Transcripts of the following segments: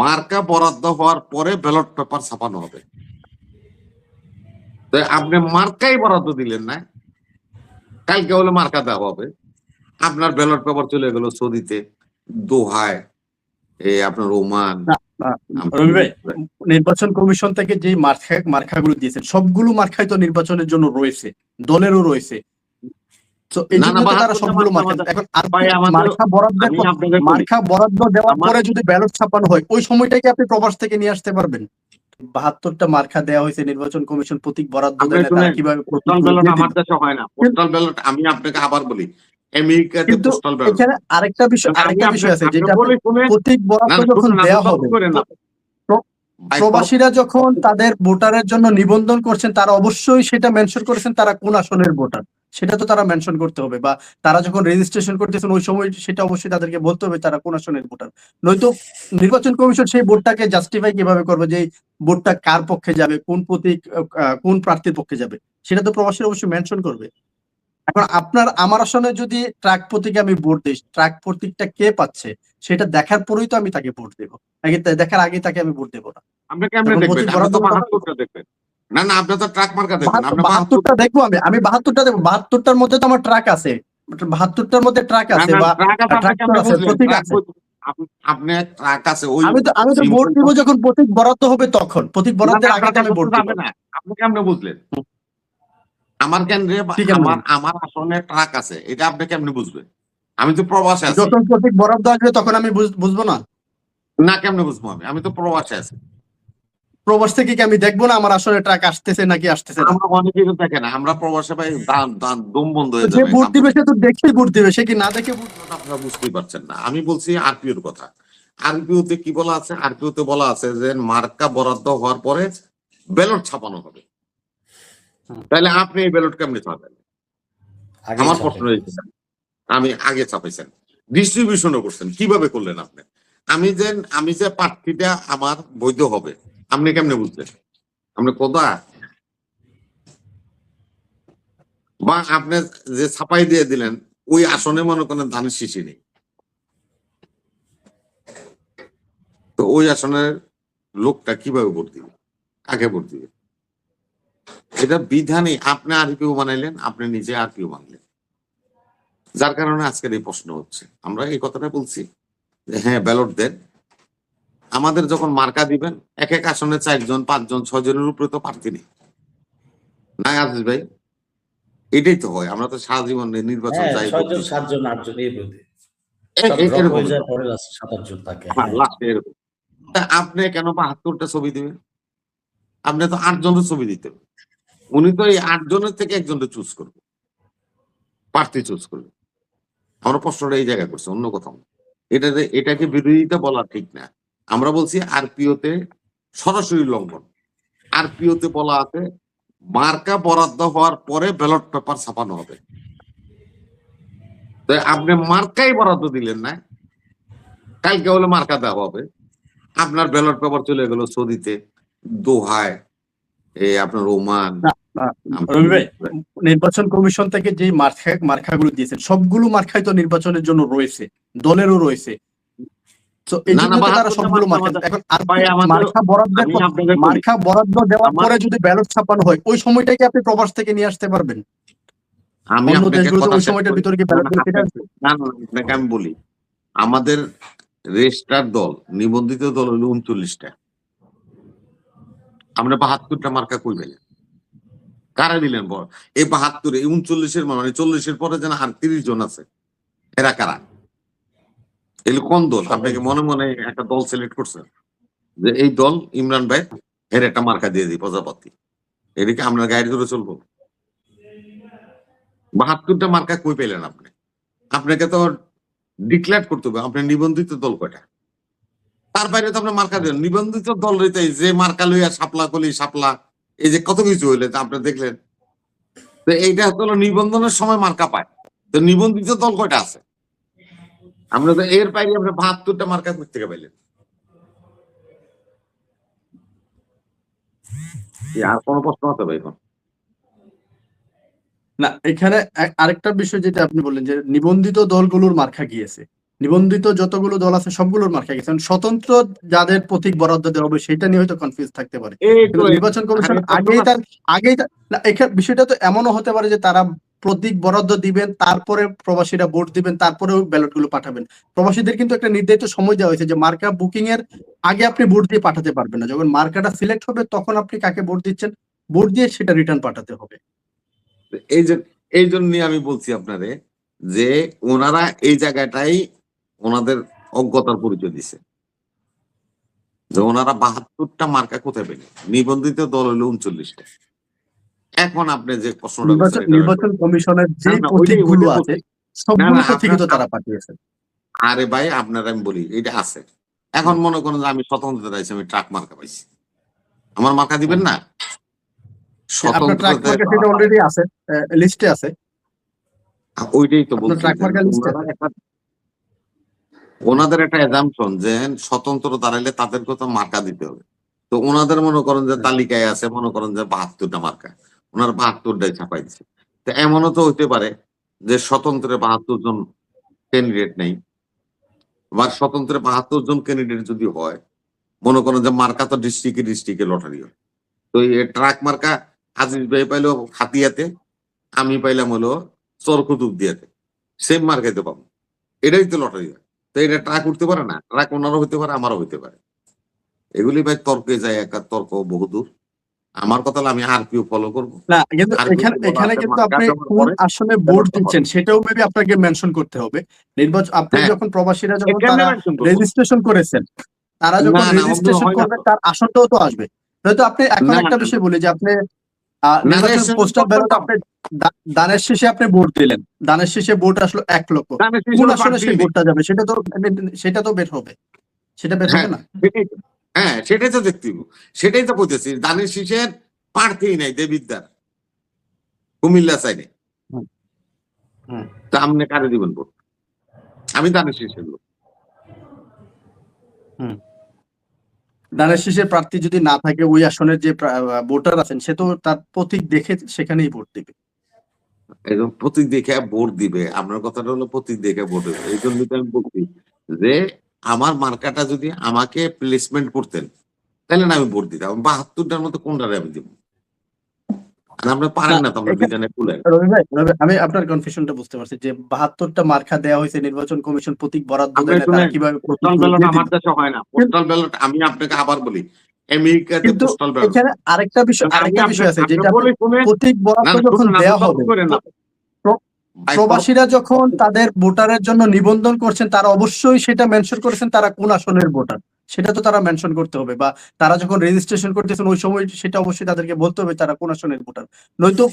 মার্কা বরাদ্দ হওয়ার পরে ব্যালট পেপার ছাপানো হবে। আপনি মার্কাই বরাদ্দ দিলেন না। কালকে হলে মার্কা দেওয়া হবে। আপনার ব্যালট পেপার চলে গেল সৌদিতে দোহায় এই আপনার ওমান। ভাই, নির্বাচন কমিশন থেকে যে মার্কা মার্কাগুলো দিয়েছেন সবগুলো মার্কাই তো নির্বাচনের জন্য রয়েছে দলেরও রয়েছে। বাহাত্তরটা মার্কা মার্কা এখন আর ভাই, আমাদের- মার্কা বরাদ্দের আমি পর- আপনাকে বলি, মার্কা বরাদ্দ দেওয়ার আমার- পরে যদি ব্যালট ছাপানো হয় ওই সময়টাকে আপনি প্রবাস থেকে নিয়ে আসতে পারবেন। বাহাত্তরটা মার্কা দেওয়া হয়েছে নির্বাচন কমিশন প্রতীক বরাদ্দ কীভাবে হয় আমি আপনাকে আবার বলি আমেরিকাতে কিন্তু এখানে আরেকটা বিষয় আরেকটা বিষয় আছে যেটা প্রতীক বরাদ্দ যখন দেওয়া হবে প্রবাসীরা যখন তাদের ভোটারের জন্য নিবন্ধন করছেন তারা অবশ্যই সেটা মেনশন করেছেন তারা কোন আসনের ভোটার? সেটা তো তারা মেনশন করতে হবে বা তারা যখন রেজিস্ট্রেশন করতেছেন ওই সময় সেটা অবশ্যই তাদেরকে বলতে হবে তারা কোন আসনের ভোটার। নয়তো নির্বাচন কমিশন সেই ভোটটাকে জাস্টিফাই কীভাবে করবে যে ভোটটা কার পক্ষে যাবে কোন প্রতীক কোন প্রার্থীর পক্ষে যাবে সেটা তো প্রবাসীরা অবশ্যই মেনশন করবে। এখন আপনার আমার আসনে যদি ট্রাক প্রতীকে আমি ভোট দিই ট্রাক প্রতীকটা কে পাচ্ছে সেটা দেখার পরেই তো আমি তাকে ভোট দেবো। দেখার আগে তাকে আমি ভোট দেবো না। কেমনে দেখবেন। না না আপনি তো ট্রাক মার্কা দেখবেন আপনি বাহাত্তর বাহাত্তরটা দেখব আমি আমি বাহাত্তরটা দেখব বাহাত্তরটার মধ্যে তো আমার ট্রাক আছে বাহাত্তরটার মধ্যে ট্রাক আছে বা ট্রাক আছে, ট্রাক্টর আছে, প্রতীক আছে। আপনি ট্রাক আছে ওই আমি তো আমি তো ভোট দিব যখন প্রতীক বরাদ্দ হবে তখন প্রতীক বরাদ্দের আগে আমি ভোট দিব। না আপনি কেমনে বুঝলেন। আমার কেন্দ্রে আমার আমার আসনে ট্রাক আছে এটা আপনি কেমনে বুঝবেন? আমি তো প্রবাসে আছি। যখন প্রতীক বরাদ্দ আসবে তখন আমি বুঝ- বুঝব না? না কেমনে বুঝব আমি? আমি তো প্রবাসে আছি। প্রবাস থেকে কি আমি দেখব না আমার আসলে ট্রাক আসতেছে নাকি আসতেছে আমরা অনেকেই তো দেখে না আমরা প্রবাসে ভাই দান দান দম বন্ধ হয়ে যাবে। ভোট দিবে সে তো দেখেই ভোট দিবে সে কি না দেখে ভোট আপনারা বুঝতেই পারছেন না। আমি বলছি আরপিওর কথা। আরপিওতে কি বলা আছে? আরপিওতে বলা আছে যে মার্কা বরাদ্দ হওয়ার পরে ব্যালট ছাপানো হবে। তাহলে আপনি এই ব্যালট কেমনি ছাপাবেন? আমার প্রশ্ন রয়েছে আমি আগে ছাপাইছেন। ডিস্ট্রিবিউশনও করছেন। কীভাবে করলেন আপনি? আমি যে আমি যে প্রার্থীটা আমার বৈধ হবে আপনি কেমনে বুঝলেন? আপনি কোথা বা আপনি যে ছাপাই দিয়ে দিলেন, ওই আসনে মনে করেন ধানের শিশি নেই। তো ওই আসনের লোকটা কীভাবে ভোট দিবে? কাকে ভোট দিবে? এটা বিধানে আপনি আরপিও বানাইলেন, আপনি নিজে আরপিও বানাইলেন। যার কারণে আজকের এই প্রশ্ন হচ্ছে। আমরা এই কথাটা বলছি যে হ্যাঁ ব্যালট দেন। আমাদের যখন মার্কা দিবেন এক এক আসনে চারজন পাঁচজন ছজনের উপরে তো প্রার্থী নেই। না আজিজ ভাই? এটাই তো হয় আমরা তো সারা জীবন নির্বাচন সাতজন আটজন এরকম। হয়ে হ্যাঁ, আপনি কেন বাহাত্তরটা ছবি দিবেন? আপনি তো আটজনের ছবি দিতে উনি তো এই আটজনের থেকে একজনকে চুজ করবে। প্রার্থী চুজ করবে। আমরা প্রশ্নটা এই জায়গায় করছে অন্য কোথাও। এটা এটাকে বিরোধিতা বলা ঠিক না। আমরা বলছি আরপিওতে সরাসরি লঙ্ঘন। আরপিওতে বলা আছে মার্কা বরাদ্দ হওয়ার পরে ব্যালট পেপার ছাপানো হবে। আপনি মার্কাই বরাদ্দ দিলেন না। কালকে হলে মার্কা দেওয়া হবে। আপনার ব্যালট পেপার চলে গেল সৌদিতে দোহায় এই আপনার ওমান। নির্বাচন কমিশন থেকে যে মার্কা মার্কাগুলো দিয়েছেন সবগুলো মার্কাই তো নির্বাচনের জন্য রয়েছে দলেরও রয়েছে। মার্কা বরাদ্দ দেওয়ার পরে যদি ব্যালট ছাপানো হয় ওই আপনি প্রবাস থেকে নিয়ে আসতে পারবেন। আমি আপনাকে বলি আমাদের রেজিস্টার দল নিবন্ধিত দল হলো উনচল্লিশটা। আমরা বাহাত্তরটা মার্কা কই পেলেন কারা দিলেন বল? এই বাহাত্তর এই উনচল্লিশের মানে চল্লিশের পরে যেন আর তিরিশ জন আছে এরা কারা? এগুলো কোন দল? আপনাকে মনে মনে একটা দল সিলেক্ট করছেন যে এই দল ইমরান ভাই এর একটা মার্কা দিয়ে দিই প্রজাপতি। এদিকে আমরা গাড়ি ধরে চলবো। বাহাত্তরটা মার্কা কই পেলেন আপনি? আপনাকে তো ডিক্লেয়ার করতে হবে আপনার নিবন্ধিত দল কয়টা? তার বাইরে তো আপনার মার্কা দেন। নিবন্ধিত দল রইতে যে মার্কা লইয়া সাপলা কলি সাপলা এই যে কত কিছু হইলে তা আপনি দেখলেন। তো এইটা হলো নিবন্ধনের সময় মার্কা পায়। তো নিবন্ধিত দল কয়টা আছে? আমরা তো এর বাইরে আপনি বাহাত্তরটা মার্কা থেকে পাইলেন আর কোনো প্রশ্ন আছে ভাই এখন? না এখানে আরেকটা বিষয় যেটা আপনি বললেন যে নিবন্ধিত দলগুলোর মার্কা গিয়েছে। নিবন্ধিত যতগুলো দল আছে সবগুলোর মার্কা গেছে স্বতন্ত্র যাদের প্রতীক বরাদ্দ দেওয়া হবে সেটা নিয়ে হয়তো কনফিউজ থাকতে পারে। নির্বাচন কমিশন আগেই তার আগেই না, এখানে বিষয়টা তো এমনও হতে পারে যে তারা প্রতীক বরাদ্দ দিবেন, তারপরে প্রবাসীরা ভোট দিবেন তারপরে ব্যালটগুলো পাঠাবেন। প্রবাসীদের কিন্তু একটা নির্ধারিত সময় দেওয়া হয়েছে যে মার্কা বুকিং এর আগে আপনি ভোট দিয়ে পাঠাতে পারবেন না। যখন মার্কাটা সিলেক্ট হবে, তখন আপনি কাকে ভোট দিচ্ছেন, ভোট দিয়ে সেটা রিটার্ন পাঠাতে হবে। এই যে, এই জন্য আমি বলছি আপনারে যে ওনারা এই জায়গাটাই ওনাদের অজ্ঞতার পরিচয় দিছে। যে ওনারা বাহাত্তরটা মার্কা কোথায় পেলেন? নিবন্ধিত দল হলো উনচল্লিশটা। এখন আপনি যে প্রশ্নটা নির্বাচন কমিশনের যে না, না, ওইটাই- প্রতীকগুলো ওইটাই আছে সবগুলো প্রতীকই তো তারা পাঠিয়েছে আরে ভাই আপনার আমি বলি এটা আছে। এখন মনে করেন যে আমি স্বতন্ত্র আছি আমি ট্রাক মার্কা পাইছি। আমার মার্কা দিবেন না? অলরেডি আছে লিস্টে আছে। ওইটাই তো বলছি ওনাদের একটা এজাম্পশন যে স্বতন্ত্র দাঁড়াইলে তাদেরকে তো মার্কা দিতে হবে। তো ওনাদের মনে করেন যে তালিকায় আছে মনে করেন যে বাহাত্তরটা মার্কা। ওনার বাহাত্তরটাই ছাপাই দিচ্ছে তো এমনও তো হইতে পারে যে স্বতন্ত্রে বাহাত্তর জন ক্যান্ডিডেট নেই। বা স্বতন্ত্রে বাহাত্তর জন ক্যান্ডিডেট যদি হয়, মনে করেন যে মার্কা তো ডিস্ট্রিক্টে ডিস্ট্রিক্টে লটারি হয়। তো এই ট্রাক মার্কা আজিজ ভাই পাইলো হাতিয়াতে, আমি পাইলাম হলো চরকুতুব দিয়াতে। সেম মার্কাইতে পাবো। এটাই তো লটারি হয়। তো এটা ট্রাক উঠতে পারে না? ট্রাক ওনারও হইতে পারে, আমারও হইতে পারে। এগুলি ভাই তর্কে যায় একটা তর্ক বহুদূর। আমার কথা হলো আমি আর পিও ফলো করব। না কিন্তু এখানে এখানে কিন্তু আপনি কোন আসনে ভোট দিচ্ছেন সেটাও মেবি আপনাকে মেনশন করতে হবে। নির্বাচন আপনি হ্যাঁ। যখন প্রবাসীরা যখন তারা রেজিস্ট্রেশন করেছেন তারা যখন না, না, রেজিস্ট্রেশন করবে তার আসনটাও তো আসবে। হয়তো আপনি এখন একটা বিষয় বলি যে আপনি না, ব্যালট আপনি দানের শেষে আপনি ভোট দিলেন। দানের শেষে ভোট আসলো এক লক্ষ। কোন আসনে সেই ভোটটা যাবে? সেটা তো সেটা তো বের হবে। সেটা বের হবে না? সেটাই তো। হ্যাঁ সেটাই তো দেখতে সেটাই তো বলতেছি দানের শীষের প্রার্থী নাই দেবিদ্যার কুমিল্লা সাইডে। তা আপনি কারে দিবেন ভোট আমি দানের শীষের লোক দানের শেষে প্রার্থী যদি না থাকে ওই আসনের যে ভোটার আছেন সে তো তার প্রতীক দেখে সেখানেই ভোট দিবে। একদম প্রতীক দেখে ভোট দিবে। আপনার কথাটা হলো প্রতীক দেখে ভোট দেবে। এই জন্য তো আমি বলছি যে আমার মার্কাটা যদি আমাকে প্লেসমেন্ট করতেন তাহলে না আমি ভোট দিতাম। বাহাত্তরটার মতো কোনটারে আমি দিব? আর পারেন না তো বিধানে খুলে রবি ভাই আমি আপনার কনফিউশনটা বুঝতে পারছি যে বাহাত্তরটা মার্কা দেওয়া হয়েছে নির্বাচন কমিশন প্রতীক বরাদ্দ দেয় তারা কীভাবে পোস্টাল ব্যালট আমার দিবে? হয় না। পোস্টাল ব্যালট আমি আপনাকে আবার বলি আমেরিকাতে পোস্টাল ব্যালট এখানে আরেকটা বিষয় আরেকটা বিষয় আছে যেটা প্রতীক বরাদ্দ যখন দেওয়া হবে প্রবাসীরা যখন তাদের ভোটারের জন্য নিবন্ধন করছেন তারা অবশ্যই সেটা মেনশন করেছেন তারা কোন আসনের ভোটার? সেটা তো তারা মেনশন করতে হবে বা তারা যখন রেজিস্ট্রেশন করতেছেন ওই সময় সেটা অবশ্যই তাদেরকে বলতে হবে তারা কোন আসনের ভোটার? নয়তো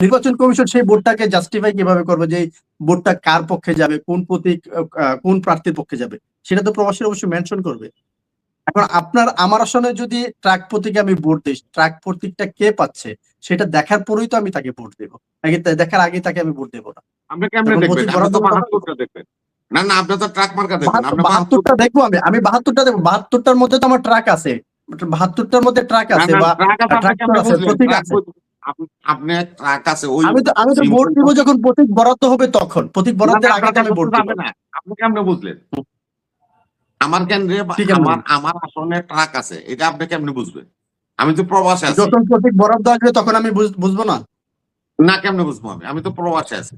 নির্বাচন কমিশন সেই ভোটটাকে জাস্টিফাই কীভাবে করবে যে ভোটটা কার পক্ষে যাবে কোন প্রতীক কোন প্রার্থীর পক্ষে যাবে? সেটা তো প্রবাসীরা অবশ্যই মেনশন করবে। এখন আপনার আমার আসনে যদি ট্রাক প্রতীকে আমি ভোট দিই ট্রাক প্রতীকটা কে পাচ্ছে? সেটা দেখার পরেই তো আমি তাকে ভোট দেবো। দেখার আগে তাকে আমি ভোট দেবো না? আপনি কেমনে দেখবেন? প্রতীক আপনি তো বরাদ্দ বাহাত্তরটা দেখবেন। না না আপনি তো ট্রাক মার্কা দেখবেন। বাহাত্তরটা দেখব আমি। আমি বাহাত্তরটা দেখব। বাহাত্তরটার মধ্যে তো আমার ট্রাক আছে। বাহাত্তরটার মধ্যে ট্রাক আছে বা ট্রাক আছে, আপনি ট্রাক্টর কেমনে আছে, বুঝলেন? প্রতীক আছে। আপনি ট্রাক আছে ওই আমি তো আমি তো ভোট দিব যখন প্রতীক বরাদ্দ হবে তখন। প্রতীক বরাদ্দের আগে আমি ভোট কাছে দিব। না। আপনি কেমনে বুঝলেন? আমার কেন্দ্রে আমার আমার আসনে ট্রাক আছে এটা আপনি কেমনে বুঝবেন? আমি তো প্রবাসে আছি। যখন বরাদ্দ আসবে তখন আমি বুঝব না। না কেমনে বুঝব আমি? আমি তো প্রবাসে আছি।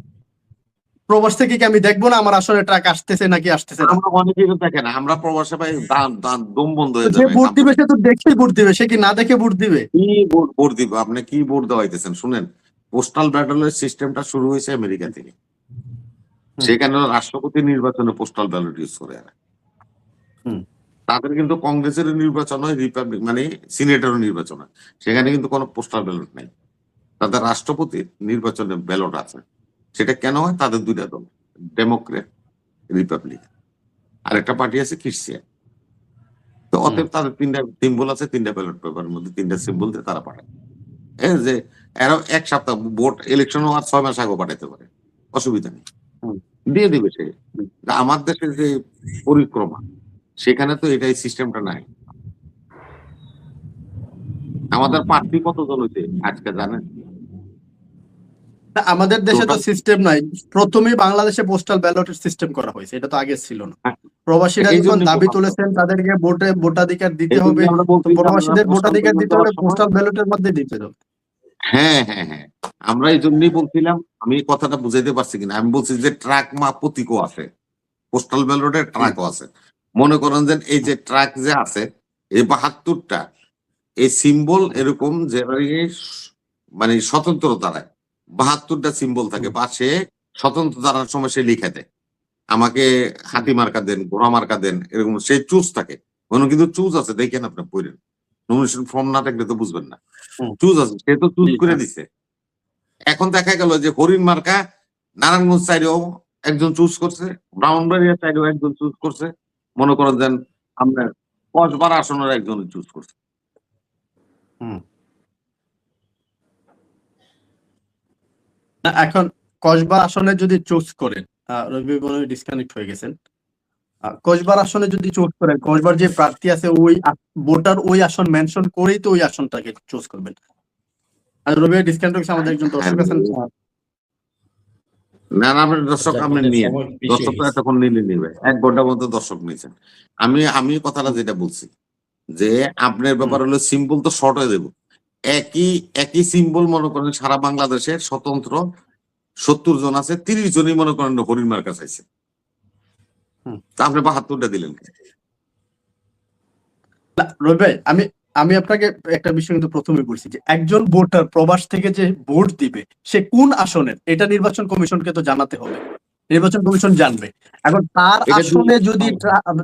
প্রবাস থেকে কি আমি দেখব না আমার আসলে ট্রাক আসতেছে নাকি আসতেছে আমরা অনেকেই তো দেখে না আমরা প্রবাসে ভাই দান দান দম বন্ধ হয়ে যাবে ভোট দিবে সে তো দেখেই ভোট দিবে সে কি না দেখে ভোট দিবে? কি ভোট ভোট দিব? আপনি কি ভোট দেওয়াইতেছেন? শুনেন পোস্টাল ব্যালটের সিস্টেমটা শুরু হয়েছে আমেরিকা থেকে। সেখানে রাষ্ট্রপতি নির্বাচনে পোস্টাল ব্যালট ইউজ করে। তাদের কিন্তু কংগ্রেসের নির্বাচন হয় রিপাবলিক মানে সিনেটেরও নির্বাচন হয়। সেখানে কিন্তু কোনো পোস্টাল ব্যালট নাই। তাদের রাষ্ট্রপতির নির্বাচনে ব্যালট আছে। সেটা কেন হয়? তাদের দুইটা দল ডেমোক্রেট রিপাবলিক আর একটা পার্টি আছে খ্রিস্টিয়ান তো অতএব তাদের তিনটা সিম্বল আছে তিনটা ব্যালট পেপারের মধ্যে তিনটা সিম্বল দিয়ে তারা পাঠায়। এই যে এরা এক সপ্তাহ ভোট ইলেকশন হওয়ার ছয় মাস আগে পাঠাইতে পারে। অসুবিধা নেই। দিয়ে দিবে সে। আমার দেশের যে পরিক্রমা সেখানে তো এটাই সিস্টেমটা নাই। আমাদের প্রার্থী কতজন হয়েছে আজকে জানেন? আমাদের দেশে তো সিস্টেম নাই। প্রথমেই বাংলাদেশে পোস্টাল ব্যালটের সিস্টেম করা হয়েছে এটা তো আগে ছিল না। হ্যাঁ। প্রবাসীরা যখন দাবি তুলেছেন তাদেরকে ভোটে ভোটাধিকার দিতে হবে প্রবাসীদের ভোটাধিকার দিতে দেওয়ার পোস্টাল ব্যালটের মধ্যে দিতে হবে। হ্যাঁ হ্যাঁ হ্যাঁ। আমরা এই জন্যই বলছিলাম আমি কথাটা বুঝাইতে পারছি কিনা। আমি বলছি যে ট্রাক মা প্রতীকও আছে পোস্টাল ব্যালটের ট্রাকও আছে। মনে করেন যে এই যে ট্রাক যে আছে এই বাহাত্তরটা এই সিম্বল এরকম যে মানে স্বতন্ত্র দ্বারায় বাহাত্তরটা সিম্বল থাকে বা সে স্বতন্ত্র দ্বারার সময় সে লিখে দেয়। আমাকে হাতি মার্কা দেন ঘোড়া মার্কা দেন এরকম সেই চুজ থাকে। কোনো কিন্তু চুজ আছে দেখেন আপনি পড়েন। নমিনেশন ফর্ম না থাকলে তো বুঝবেন না। চুজ আছে সে তো চুজ করে। দিছে। এখন দেখা গেল যে হরিণ মার্কা নারায়ণগঞ্জ সাইডেও একজন চুজ করছে ব্রাহ্মণবাড়িয়া সাইডেও একজন চুজ করছে। মনে করেন যেন আপনার কসবার আসনের একজন চুজ করছে। এখন কসবা আসনে যদি চুজ করেন রবি ডিসকানেক্ট হয়ে গেছেন। কসবার আসনে যদি চুজ করেন কসবার যে প্রার্থী আছে ওই ভোটার ওই আসন মেনশন করেই তো ওই আসনটাকে চুজ করবেন। আর রবি ডিসকানেক্ট হয়েছে আমাদের একজন দর্শক আছেন। না না দর্শক আপনি নিয়ে এতক্ষণ নিলে নিবে। এক ঘণ্টার মধ্যে দর্শক নিয়েছেন। আমি আমি কথাটা যেটা বলছি যে আপনার ব্যাপার হলো সিম্বল তো শর্ট হয়ে দেবো একই একই সিম্বল মনে করেন সারা বাংলাদেশে স্বতন্ত্র সত্তর জন আছে তিরিশ জনই মনে করেন হরিণ মার্কা চাইছে। তা আপনি বাহাত্তরটা দিলেন রবি ভাই, আমি আমি আপনাকে একটা বিষয় কিন্তু প্রথমে বলছি যে একজন ভোটার প্রবাস থেকে যে ভোট দিবে সে কোন আসনের? এটা নির্বাচন কমিশনকে তো জানাতে হবে। নির্বাচন কমিশন জানবে। এখন তার আসনে যদি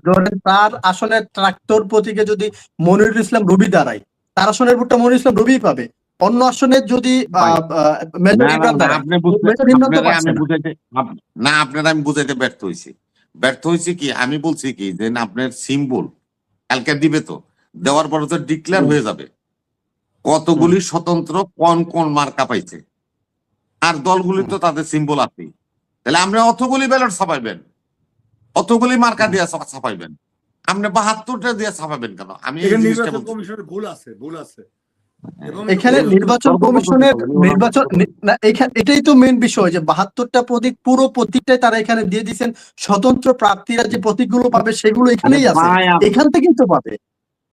ধরেন তার আসনের ট্রাক্টর প্রতীকে যদি মনিরুল ইসলাম রবি দাঁড়ায় তার আসনের ভোটটা মনিরুল ইসলাম রবি পাবে। অন্য আসনের যদি না, আপনারা আমি বুঝাইতে না আপনারা আমি বুঝাইতে ব্যর্থ হয়েছি ব্যর্থ হয়েছে কি? আমি বলছি কি যে না, আপনার সিম্বল কালকে দিবে তো দেওয়ার পরে তো ডিক্লেয়ার হয়ে যাবে। কতগুলি স্বতন্ত্র কোন কোন মার্কা পাইছে? আর দলগুলি তো তাদের সিম্বল আছে তাহলে আপনি অতগুলি ব্যালট ছাপাইবেন। অতগুলি মার্কা দিয়ে ছাপাইবেন। আপনি বাহাত্তরটা দিয়ে ছাপাবেন কেন? আমি এখানে নির্বাচন কমিশনের ভুল আছে ভুল আছে। এবং এখানে নির্বাচন কমিশনের নির্বাচন না এখানে এটাই তো মেন বিষয় যে বাহাত্তরটা প্রতীক পুরো প্রতীকটাই তারা এখানে দিয়ে দিচ্ছেন স্বতন্ত্র প্রার্থীরা যে প্রতীকগুলো পাবে সেগুলো এখানেই আছে। এখান থেকেই তো পাবে।